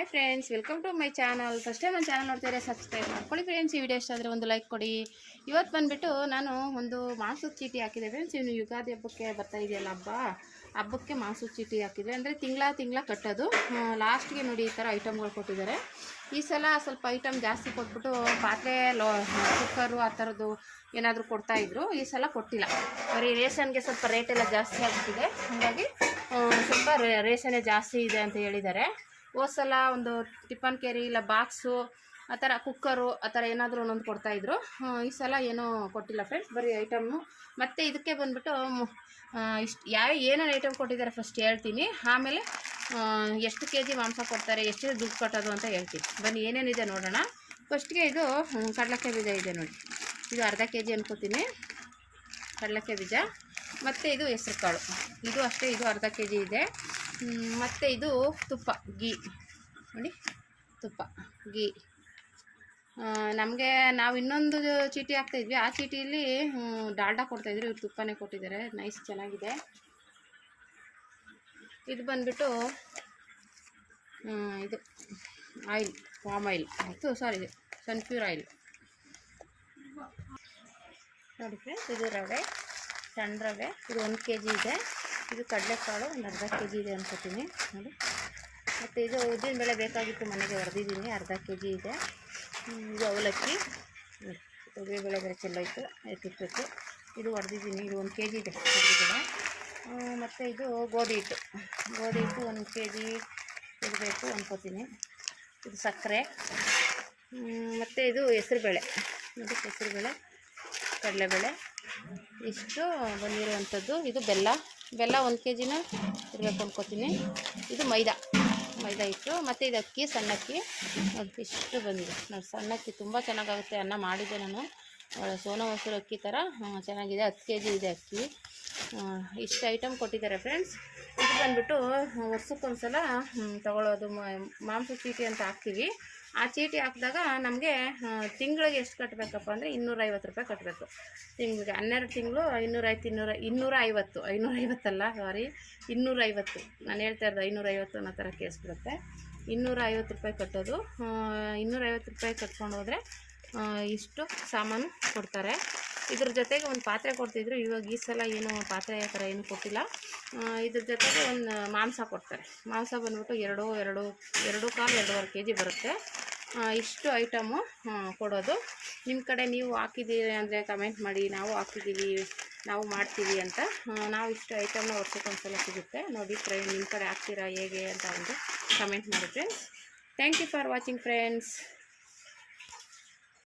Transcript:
Hi friends welcome to my channel first time ನನ್ನ channel ನೋಡ್ತಾರೆ subscribe ಮಾಡ್ಕೊಳ್ಳಿ friends ಈ ವಿಡಿಯೋ ಇಷ್ಟ ಆದರೆ ಒಂದು ಲೈಕ್ ಕೊಡಿ. ಇವತ್ತು ಬಂದುಬಿಟ್ಟು ನಾನು ಒಂದು ಮಾಂಸದ ಚೀಟಿ ಹಾಕಿದೆ ಫ್ರೆಂಡ್ಸ್ ಇನ್ನು ಯುಗಾದಿ ಹಬ್ಬಕ್ಕೆ ಬರ್ತಾ ಇದೆಯಲ್ಲ ಹಬ್ಬ? ಹಬ್ಬಕ್ಕೆ ಮಾಂಸದ ಚೀಟಿ ಹಾಕಿದೆ ಅಂದರೆ ತಿಂಗಳ ತಿಂಗಳ ಕಟ್ಟೋದು. ಲಾಸ್ಟ್ಗೆ ನೋಡಿ ಈ ಥರ ಐಟಮ್ಗಳು ಕೊಟ್ಟಿದ್ದಾರೆ. ಈ ಸಲ ಸ್ವಲ್ಪ ಐಟಮ್ ಜಾಸ್ತಿ ಕೊಟ್ಬಿಟ್ಟು ಪಾತ್ರೆ, ಲೋ ಕುಕ್ಕರು ಆ ಥರದ್ದು ಏನಾದರೂ ಕೊಡ್ತಾಯಿದ್ರು ಈ ಸಲ ಕೊಟ್ಟಿಲ್ಲ. ಬರೀ ರೇಷನ್ಗೆ ಸ್ವಲ್ಪ ರೇಟೆಲ್ಲ ಜಾಸ್ತಿ ಆಗ್ತಿದೆ ಹಾಗಾಗಿ ಸ್ವಲ್ಪ ರೇಷನೇ ಜಾಸ್ತಿ ಇದೆ ಅಂತ ಹೇಳಿದ್ದಾರೆ. ಸಲ ಒಂದು ಟಿಫನ್ ಕೇರಿ ಇಲ್ಲ ಬಾಕ್ಸು, ಆ ಥರ ಕುಕ್ಕರು, ಆ ಥರ ಏನಾದರೂ ಒಂದೊಂದು ಕೊಡ್ತಾಯಿದ್ರು. ಈ ಸಲ ಏನೂ ಕೊಟ್ಟಿಲ್ಲ ಫ್ರೆಂಡ್ಸ್ ಬರೀ ಐಟಮ್ಮು ಮತ್ತು ಇದಕ್ಕೆ ಬಂದುಬಿಟ್ಟು ಇಷ್ಟು ಯಾವ ಏನೇನು ಐಟಮ್ ಕೊಟ್ಟಿದ್ದಾರೆ ಫಸ್ಟ್ ಹೇಳ್ತೀನಿ. ಆಮೇಲೆ ಎಷ್ಟು ಕೆ ಜಿ ಮಾಂಸ ಕೊಡ್ತಾರೆ, ಎಷ್ಟು ದುಡ್ಡು ಕಟ್ಟೋದು ಅಂತ ಹೇಳ್ತೀನಿ. ಬನ್ನಿ, ಏನೇನಿದೆ ನೋಡೋಣ. ಫಸ್ಟ್ಗೆ ಇದು ಕಡಲಕ್ಕೆ ಬೀಜ ಇದೆ ನೋಡಿ. ಇದು ಅರ್ಧ ಕೆ ಜಿ ಅನ್ಕೋತೀನಿ. ಕಡಲೆಕಾಯಿ ಬೀಜ. ಮತ್ತು ಇದು ಹೆಸ್ರು ಕಾಳು ಇದು ಅಷ್ಟೇ, ಇದು ಅರ್ಧ ಕೆ ಜಿ ಇದೆ. ಮತ್ತು ಇದು ತುಪ್ಪ ಗೀ ನೋಡಿ, ತುಪ್ಪ ಗೀ ನಮಗೆ ನಾವು ಇನ್ನೊಂದು ಚೀಟಿ ಹಾಕ್ತಾಯಿದ್ವಿ ಆ ಚೀಟಿಯಲ್ಲಿ ಡಾಲ್ಡಾ ಕೊಡ್ತಾಯಿದ್ರು ಇವ್ರು ತುಪ್ಪನೇ ಕೊಟ್ಟಿದ್ದಾರೆ. ನೈಸ್ ಚೆನ್ನಾಗಿದೆ. ಇದು ಬಂದ್ಬಿಟ್ಟು ಇದು ಆಯಿಲ್, ಪಾಮ್ ಆಯಿಲ್. ಆಯಿತು ಸಾರಿ ಸನ್ಫ್ಯೂರ್ ಆಯಿಲ್ ನೋಡಿ ಫ್ರೆಂಡ್ಸ್ ಇದು ರವೆ, ಸಣ್ಣ ರವೆ. ಇದು ಒಂದು ಕೆ ಜಿ ಇದೆ. ಇದು ಕಡಲೆಕಾಳು, ಒಂದು ಅರ್ಧ ಕೆ ಜಿ ಇದೆ ಅನ್ಕೋತೀನಿ. ನೋಡಿ. ಮತ್ತು ಇದು ಉದ್ದಿನ ಉದ್ದಿನಬೇಳೆ ಬೇಕಾಗಿತ್ತು ಮನೆಗೆ ಹೊಡೆದಿದ್ದೀನಿ ಅರ್ಧ ಕೆ ಜಿ ಇದೆ ಇದು ಅವಲಕ್ಕಿ. ಉದ್ದಿನ ಬೆಳೆ ಬೇರೆ ಚೆಲ್ಲೋಯ್ತು ಎತ್ತಿಟ್ಬೇಕು ಇದು ಹೊಡೆದಿದ್ದೀನಿ ಇದು ಒಂದು ಕೆ ಜಿ ಇದೆ ಬೆಳೆ. ಮತ್ತು ಇದು ಗೋಧಿ ಹಿಟ್ಟು. ಗೋಧಿ ಹಿಟ್ಟು ಒಂದು ಕೆ ಜಿ ಇರಬೇಕು ಅನ್ಕೋತೀನಿ. ಇದು ಸಕ್ಕರೆ. ಮತ್ತು ಇದು ಹೆಸರುಬೇಳೆ ಇದು ಹೆಸರುಬೇಳೆ ಕಡಲೆಬೇಳೆ ಇಷ್ಟು ಬಂದಿರುವಂಥದ್ದು. ಇದು ಬೆಲ್ಲ. ಬೆಲ್ಲ ಒಂದು ಕೆ ಜಿನ ಇರಬೇಕು ಅಂದ್ಕೋತೀನಿ ಇದು ಮೈದಾ. ಮೈದಾ ಇಟ್ಟು, ಮತ್ತು ಇದು ಅಕ್ಕಿ ಸಣ್ಣ ಅಕ್ಕಿ ಇಷ್ಟು ಬಂದಿದೆ. ನೋಡಿ ಸಣ್ಣ ಅಕ್ಕಿ ತುಂಬ ಚೆನ್ನಾಗಾಗುತ್ತೆ ಅನ್ನ ಮಾಡಿದ್ದೆ ನಾನು. ಸೋನಾ ಮೊಸರು ಅಕ್ಕಿ ಥರ ಚೆನ್ನಾಗಿದೆ, ಹತ್ತು ಕೆ ಜಿ ಇದೆ ಅಕ್ಕಿ. ಇಷ್ಟು ಐಟಮ್ ಕೊಟ್ಟಿದ್ದಾರೆ ಫ್ರೆಂಡ್ಸ್ ಇದು ಬಂದ್ಬಿಟ್ಟು ವರ್ಷಕ್ಕೊಂದ್ಸಲ ಸಲ ತಗೊಳ್ಳೋದು ಮಾಂಸ ಚೀಟಿ ಅಂತ ಹಾಕ್ತೀವಿ. ಆ ಚೀಟಿ ಹಾಕಿದಾಗ ನಮಗೆ ತಿಂಗಳಿಗೆ ಎಷ್ಟು ಕಟ್ಟಬೇಕಪ್ಪ ಅಂದರೆ ಇನ್ನೂರೈವತ್ತು ರೂಪಾಯಿ ಕಟ್ಟಬೇಕು ತಿಂಗಳಿಗೆ ಹನ್ನೆರಡು ತಿಂಗಳು ಐನೂರೈವತ್ತು ಇನ್ನೂರ ಇನ್ನೂರ ಐವತ್ತು ಐನೂರೈವತ್ತಲ್ಲ ಸಾರಿ ಇನ್ನೂರೈವತ್ತು. ನಾನು ಹೇಳ್ತಾ ಇರೋದು ಐನೂರೈವತ್ತು ಅನ್ನೋ ಥರ ಕೇಳಿಸ್ಬಿಡುತ್ತೆ ಇನ್ನೂರ ಐವತ್ತು ರೂಪಾಯಿ ಕಟ್ಟೋದು ಇನ್ನೂರೈವತ್ತು ರೂಪಾಯಿ ಕಟ್ಕೊಂಡು ಹೋದರೆ ಇಷ್ಟು ಸಾಮಾನು ಕೊಡ್ತಾರೆ. ಇದ್ರ ಜೊತೆಗೆ ಒಂದು ಪಾತ್ರೆ ಕೊಡ್ತಿದ್ರು. ಇವಾಗ ಈ ಸಲ ಏನು ಪಾತ್ರೆ ಥರ ಏನು ಕೊಟ್ಟಿಲ್ಲ. ಇದ್ರ ಜೊತೆಗೆ ಒಂದು ಮಾಂಸ ಕೊಡ್ತಾರೆ. ಮಾಂಸ ಬಂದ್ಬಿಟ್ಟು ಎರಡು ಎರಡು ಎರಡು ಕಾಲು ಎರಡೂವರೆ ಕೆ ಜಿ ಬರುತ್ತೆ ಇಷ್ಟು ಐಟಮು ಕೊಡೋದು. ನಿಮ್ಮ ಕಡೆ ನೀವು ಹಾಕಿದ್ದೀರಿ ಅಂದರೆ ಕಮೆಂಟ್ ಮಾಡಿ. ನಾವು ಹಾಕಿದ್ದೀವಿ, ನಾವು ಮಾಡ್ತೀವಿ ಅಂತ. ನಾವು ಇಷ್ಟು ಐಟಮ್ನ ವರ್ಷಕ್ಕೊಂದ್ಸಲ ಸಿಗುತ್ತೆ. ನೋಡಿ ಫ್ರೆಂಡ್ ನಿಮ್ಮ ಕಡೆ ಹಾಕ್ತೀರಾ ಹೇಗೆ ಅಂತ ಒಂದು ಕಮೆಂಟ್ ಮಾಡಿ friends thank you for watching friends